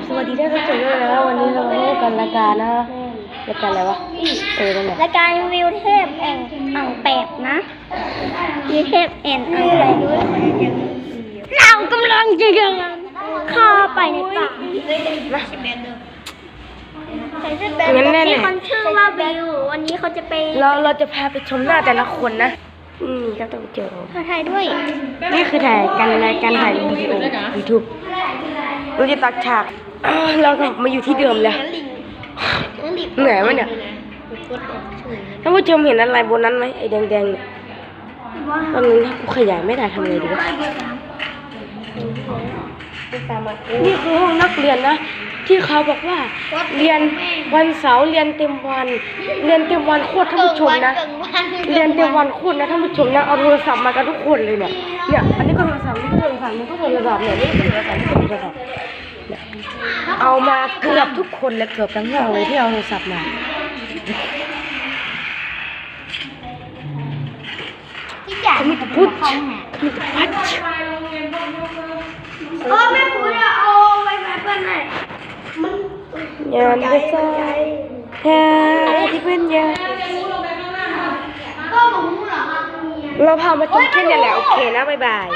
บสวัสดีท่านผู้ชมด้วยนะครับวันนี้เรามาเล่นกันรายการนะรายการอะไรวะเออนั่นแหละรายการวิวเทพแอ่งอ่างแปบนะวิวเทพแอ่งอ่างแปบเรากำลังจะเดินเข้าไปในป่านะใส่เสื้อแบบมีคนชื่อว่าวิววันนี้เขาจะไปเราเราจะพาไปชมหน้าแต่ละคนนะอืมก็ต้องเจอถ่ายไทยด้วย นี่คือถ่ายกันรายการถ่ายวิดีโอยูทูบ เราจะตัดฉากอ้าวเรากลับมาอยู่ที่เดิมแล้ว เหนื่อยไหมเนี่ยท่านผู้ชมเห็นอะไรบนนั้นไหมไอ้แดงๆเนี่ยตอนนี้ถ้ากูขยายไม่ได้ทำไงดีวะนี่คือห้องนักเรียนนะ ที่เขาบอกว่าเรียนวันเสาร์เรียนเต็มวัน เรียนเต็มวันโคตรท่านผู้ชมนะ เรียนเต็มวันโคตรนะท่านผู้ชมนะเอาโทรศัพท์มากันทุกคนเลยเนี่ยเนี่ยอันนี้ก็โทรศัพท์นี่ก็โทรศัพท์นี่ก็โทรศัพท์เนี่ยนี่ก็โทรศัพท์นี่ก็โทรศัพท์เนี่ย เอามาเกือบทุกคนเลยเกือบทั้งห้องเลยที่เอาโทรศัพท์มาที่อยากมีแต่พุทธมีแต่พัดเออแม่พูดอะเอาไว้ไว้เพื่อนหน่อยมันยามก็ใจแท้ที่เป็นยาก็ผมรู้เหรอครับเราพามาชมแค่นี้แหละโอเคนะบ๊ายบาย